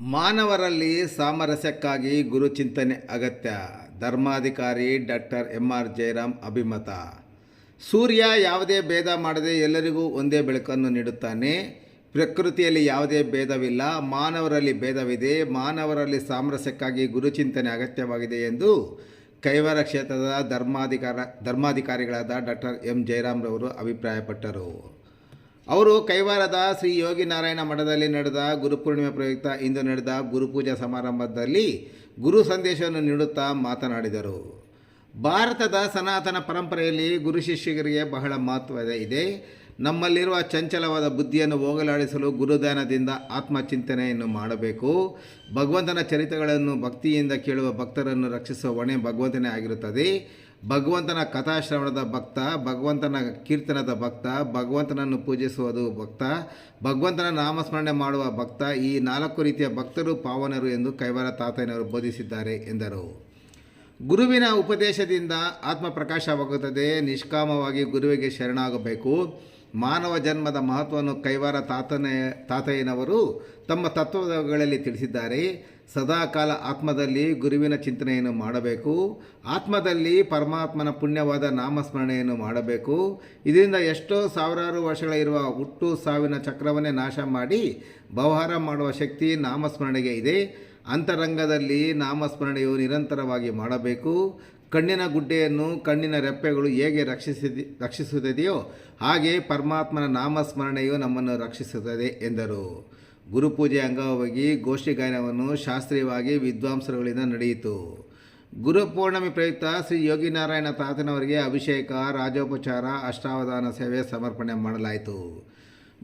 ಮಾನವರಲ್ಲಿ ಸಾಮರಸ್ಯಕ್ಕಾಗಿ ಗುರುಚಿಂತನೆ ಅಗತ್ಯ. ಧರ್ಮಾಧಿಕಾರಿ ಡಾಕ್ಟರ್ ಎಂ ಆರ್ ಜಯರಾಮ್ ಅಭಿಮತ. ಸೂರ್ಯ ಯಾವುದೇ ಭೇದ ಮಾಡದೆ ಎಲ್ಲರಿಗೂ ಒಂದೇ ಬೆಳಕನ್ನು ನೀಡುತ್ತಾನೆ. ಪ್ರಕೃತಿಯಲ್ಲಿ ಯಾವುದೇ ಭೇದವಿಲ್ಲ. ಮಾನವರಲ್ಲಿ ಭೇದವಿದೆ. ಮಾನವರಲ್ಲಿ ಸಾಮರಸ್ಯಕ್ಕಾಗಿ ಗುರುಚಿಂತನೆ ಅಗತ್ಯವಾಗಿದೆ ಎಂದು ಕೈವಾರ ಕ್ಷೇತ್ರದ ಧರ್ಮಾಧಿಕಾರ, ಧರ್ಮಾಧಿಕಾರಿಗಳಾದ ಡಾಕ್ಟರ್ ಎಂ ಜಯರಾಮ್ರವರು ಅಭಿಪ್ರಾಯಪಟ್ಟರು. ಅವರು ಕೈವಾರದ ಶ್ರೀ ಯೋಗಿ ನಾರಾಯಣ ಮಠದಲ್ಲಿ ನಡೆದ ಗುರುಪೂರ್ಣಿಮೆ ಪ್ರಯುಕ್ತ ಇಂದು ನಡೆದ ಗುರುಪೂಜಾ ಸಮಾರಂಭದಲ್ಲಿ ಗುರು ಸಂದೇಶವನ್ನು ನೀಡುತ್ತಾ ಮಾತನಾಡಿದರು. ಭಾರತದ ಸನಾತನ ಪರಂಪರೆಯಲ್ಲಿ ಗುರು ಶಿಷ್ಯರಿಗೆ ಬಹಳ ಮಹತ್ವ ಇದೆ. ನಮ್ಮಲ್ಲಿರುವ ಚಂಚಲವಾದ ಬುದ್ಧಿಯನ್ನು ಹೋಗಲಾಡಿಸಲು ಗುರುದಾನದಿಂದ ಆತ್ಮಚಿಂತನೆಯನ್ನು ಮಾಡಬೇಕು. ಭಗವಂತನ ಚರಿತ್ರೆಗಳನ್ನು ಭಕ್ತಿಯಿಂದ ಕೇಳುವ ಭಕ್ತರನ್ನು ರಕ್ಷಿಸುವ ಹೊಣೆ ಭಗವಂತನೇ ಆಗಿರುತ್ತದೆ. ಭಗವಂತನ ಕಥಾಶ್ರವಣದ ಭಕ್ತ, ಭಗವಂತನ ಕೀರ್ತನದ ಭಕ್ತ, ಭಗವಂತನನ್ನು ಪೂಜಿಸುವುದು ಭಕ್ತ, ಭಗವಂತನ ನಾಮಸ್ಮರಣೆ ಮಾಡುವ ಭಕ್ತ, ಈ ನಾಲ್ಕು ರೀತಿಯ ಭಕ್ತರು ಪಾವನರು ಎಂದು ಕೈವಾರ ತಾತಯ್ಯನವರು ಬೋಧಿಸಿದ್ದಾರೆ ಎಂದರು. ಗುರುವಿನ ಉಪದೇಶದಿಂದ ಆತ್ಮ ಪ್ರಕಾಶವಾಗುತ್ತದೆ. ನಿಷ್ಕಾಮವಾಗಿ ಗುರುವಿಗೆ ಶರಣಾಗಬೇಕು. ಮಾನವ ಜನ್ಮದ ಮಹತ್ವವನ್ನು ಕೈವಾರ ತಾತನೇ, ತಾತಯ್ಯನವರು ತಮ್ಮ ತತ್ವಗಳಲ್ಲಿ ತಿಳಿಸಿದ್ದಾರೆ. ಸದಾಕಾಲ ಆತ್ಮದಲ್ಲಿ ಗುರುವಿನ ಚಿಂತನೆಯನ್ನು ಮಾಡಬೇಕು. ಆತ್ಮದಲ್ಲಿ ಪರಮಾತ್ಮನ ಪುಣ್ಯವಾದ ನಾಮಸ್ಮರಣೆಯನ್ನು ಮಾಡಬೇಕು. ಇದರಿಂದ ಎಷ್ಟೋ ಸಾವಿರಾರು ವರ್ಷಗಳಿರುವ ಹುಟ್ಟು ಸಾವಿನ ಚಕ್ರವನ್ನೇ ನಾಶ ಮಾಡಿ ವ್ಯವಹಾರ ಮಾಡುವ ಶಕ್ತಿ ನಾಮಸ್ಮರಣೆಗೆ ಇದೆ. ಅಂತರಂಗದಲ್ಲಿ ನಾಮಸ್ಮರಣೆಯು ನಿರಂತರವಾಗಿ ಮಾಡಬೇಕು. ಕಣ್ಣಿನ ಗುಡ್ಡೆಯನ್ನು, ಕಣ್ಣಿನ ರೆಪ್ಪೆಗಳು ಹೇಗೆ ರಕ್ಷಿಸಿದ, ರಕ್ಷಿಸುತ್ತದೆಯೋ ಹಾಗೆ ಪರಮಾತ್ಮನ ನಾಮಸ್ಮರಣೆಯು ನಮ್ಮನ್ನು ರಕ್ಷಿಸುತ್ತದೆ ಎಂದರು. ಗುರುಪೂಜೆ ಅಂಗವಾಗಿ ಗೋಷ್ಠಿ ಗಾಯನವನ್ನು ಶಾಸ್ತ್ರೀಯವಾಗಿ ವಿದ್ವಾಂಸರುಗಳಿಂದ ನಡೆಯಿತು. ಗುರುಪೂರ್ಣಮಿ ಪ್ರಯುಕ್ತ ಶ್ರೀ ಯೋಗಿನಾರಾಯಣ ತಾತನವರಿಗೆ ಅಭಿಷೇಕ, ರಾಜೋಪಚಾರ, ಅಷ್ಟಾವಧಾನ ಸೇವೆ ಸಮರ್ಪಣೆ ಮಾಡಲಾಯಿತು.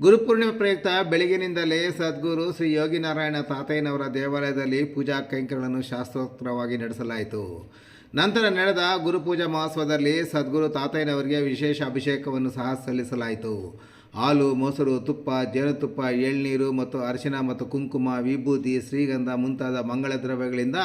ಗುರುಪೂರ್ಣಿಮೆ ಪ್ರಯುಕ್ತ ಬೆಳಗಿನಿಂದಲೇ ಸದ್ಗುರು ಶ್ರೀ ಯೋಗಿನಾರಾಯಣ ತಾತಯ್ಯನವರ ದೇವಾಲಯದಲ್ಲಿ ಪೂಜಾ ಕೈಂಕರ್ಯಗಳನ್ನು ಶಾಸ್ತ್ರೋಕ್ತವಾಗಿ ನಡೆಸಲಾಯಿತು. ನಂತರ ನಡೆದ ಗುರುಪೂಜಾ ಮಹೋತ್ಸವದಲ್ಲಿ ಸದ್ಗುರು ತಾತಯ್ಯನವರಿಗೆ ವಿಶೇಷ ಅಭಿಷೇಕವನ್ನು ಸಹ ಸಲ್ಲಿಸಲಾಯಿತು. ಹಾಲು, ಮೊಸರು, ತುಪ್ಪ ಜೇನುತುಪ್ಪ ಎಳ್ನೀರು ಮತ್ತು ಅರಿಶಿನ ಮತ್ತು ಕುಂಕುಮ, ವಿಭೂತಿ, ಶ್ರೀಗಂಧ ಮುಂತಾದ ಮಂಗಳ ದ್ರವ್ಯಗಳಿಂದ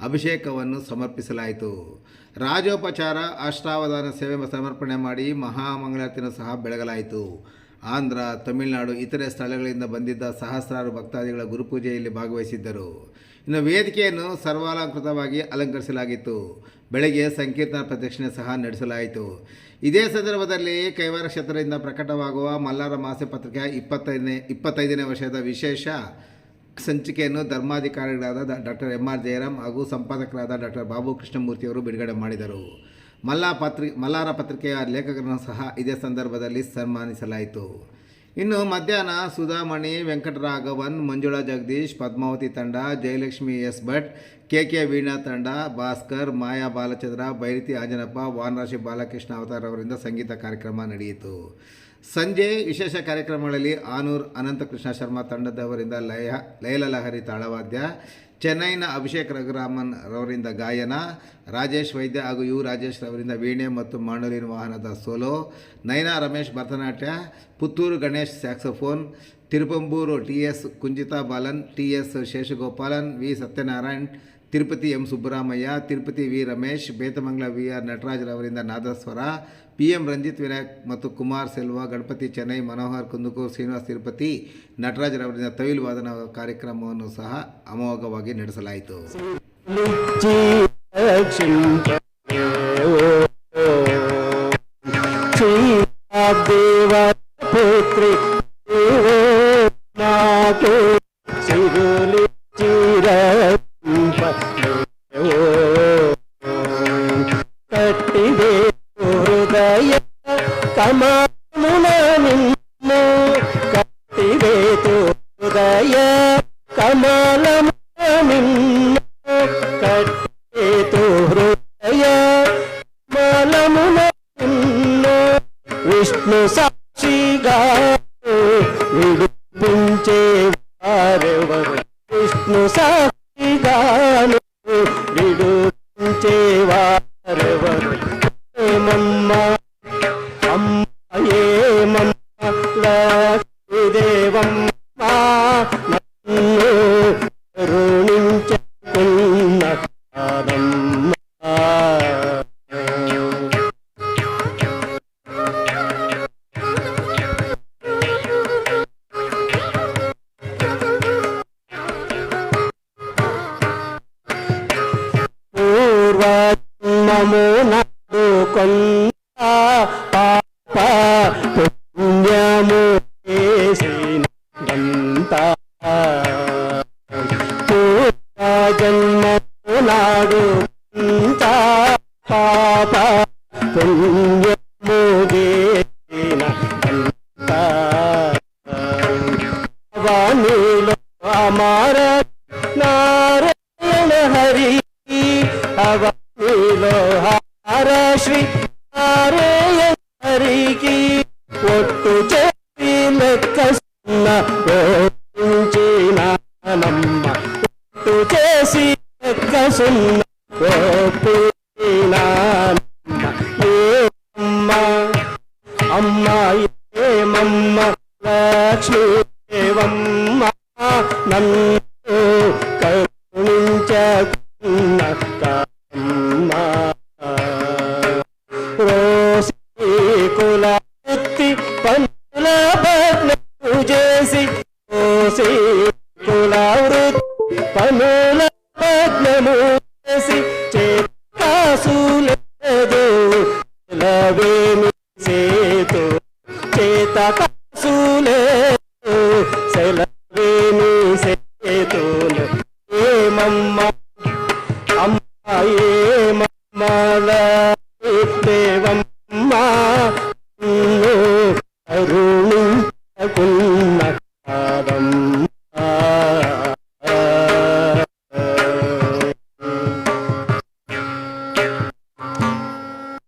ಅಭಿಷೇಕವನ್ನು ಸಮರ್ಪಿಸಲಾಯಿತು. ರಾಜೋಪಚಾರ, ಅಷ್ಟಾವಧಾನ ಸೇವೆ ಸಮರ್ಪಣೆ ಮಾಡಿ ಮಹಾಮಂಗಳಾರತಿಯನ್ನು ಸಹ ಬೆಳಗಲಾಯಿತು. ಆಂಧ್ರ, ತಮಿಳುನಾಡು, ಇತರೆ ಸ್ಥಳಗಳಿಂದ ಬಂದಿದ್ದ ಸಹಸ್ರಾರು ಭಕ್ತಾದಿಗಳ ಗುರುಪೂಜೆಯಲ್ಲಿ ಭಾಗವಹಿಸಿದ್ದರು. ಇನ್ನು ವೇದಿಕೆಯನ್ನು ಸರ್ವಾಲಂಕೃತವಾಗಿ ಅಲಂಕರಿಸಲಾಗಿತ್ತು. ಬೆಳಗ್ಗೆ ಸಂಕೀರ್ತನ ಪ್ರದಕ್ಷಿಣೆ ಸಹ ನಡೆಸಲಾಯಿತು. ಇದೇ ಸಂದರ್ಭದಲ್ಲಿ ಕೈವಾರ ಕ್ಷೇತ್ರದಿಂದ ಪ್ರಕಟವಾಗುವ ಮಲ್ಲಾರ ಮಾಸ ಪತ್ರಿಕೆ ಇಪ್ಪತ್ತೈದನೇ ಇಪ್ಪತ್ತೈದನೇ ವರ್ಷದ ವಿಶೇಷ ಸಂಚಿಕೆಯನ್ನು ಧರ್ಮಾಧಿಕಾರಿಗಳಾದ ಡಾಕ್ಟರ್ ಎಂ ಆರ್ ಜಯರಾಮ್ ಹಾಗೂ ಸಂಪಾದಕರಾದ ಡಾಕ್ಟರ್ ಬಾಬು ಕೃಷ್ಣಮೂರ್ತಿಯವರು ಬಿಡುಗಡೆ ಮಾಡಿದರು. ಮಲ್ಲಾ ಪತ್ರಿ, ಮಲ್ಲಾರ ಪತ್ರಿಕೆಯ ಲೇಖಕರನ್ನು ಸಹ ಇದೇ ಸಂದರ್ಭದಲ್ಲಿ ಸನ್ಮಾನಿಸಲಾಯಿತು. ಇನ್ನು ಮಧ್ಯಾಹ್ನ ಸುಧಾಮಣಿ, ವೆಂಕಟರಾಘವನ್, ಮಂಜುಳಾ ಜಗದೀಶ್, ಪದ್ಮಾವತಿ ತಂಡ, Jayalakshmi S Bhat K K Veena ತಂಡ, ಭಾಸ್ಕರ್, ಮಾಯಾ ಬಾಲಚಂದ್ರ, ಬೈರತಿ ಆಂಜನಪ್ಪ, ವಾನರಾಶಿ ಬಾಲಕೃಷ್ಣ ಅವತಾರ್ ಅವರಿಂದ ಸಂಗೀತ ಕಾರ್ಯಕ್ರಮ ನಡೆಯಿತು. ಸಂಜೆ ವಿಶೇಷ ಕಾರ್ಯಕ್ರಮಗಳಲ್ಲಿ ಆನೂರ್ ಅನಂತಕೃಷ್ಣ ಶರ್ಮಾ ತಂಡದವರಿಂದ ಲಯ, ಲಯಲಹರಿ ತಾಳವಾದ್ಯ ಚೆನ್ನೈನ ಅಭಿಷೇಕ್ ರಘುರಾಮನ್ ರವರಿಂದ ಗಾಯನ, ರಾಜೇಶ್ ವೈದ್ಯ ಹಾಗೂ ಯು ರಾಜೇಶ್ ರವರಿಂದ ವೀಣೆ ಮತ್ತು ಮಾಂಡೋಲಿನ ವಾಹನದ solo Nayana Ramesh Bharatanatyam, Puttur Ganesh saxophone, Tiruppambur T S Kunjitha Balan, T S Seshagopalan, V Satyanarayan Tirupati M Subbaramaiah, Tirupati V Ramesh, Bethamangala V R ನಟರಾಜ್ರವರಿಂದ ನಾದಸ್ವರ, P M Ranjith Vinayak ಮತ್ತು ಕುಮಾರ್ ಸೆಲ್ವ, ಗಣಪತಿ ಚೆನ್ನೈ, ಮನೋಹರ್ ಕುಂದುಕೂರು ಶ್ರೀನಿವಾಸ್ ತಿರುಪತಿ ನಟರಾಜ್ರವರಿಂದ ತವಿಲ್ ವಾದನ ಕಾರ್ಯಕ್ರಮವನ್ನು ಸಹ ಅಮೋಘವಾಗಿ ನಡೆಸಲಾಯಿತು. కట్టిదే హృదయ కమామున నిన్ను కట్టిదే హృదయ కమలమున నిన్ను కట్టిదే హృదయ కమలమున నిన్ను విష్ణు సాక్షిగా విడిపించే వారెవరు? విష్ణు సాక్షిగాను విడిపించే వారెవరు పూర్వజన్మము నాడు కొంత పాప పుణ్యము చేసినంత పూర్వజన్మము నాడు కొంత పాప పుణ్య sweet Hooray!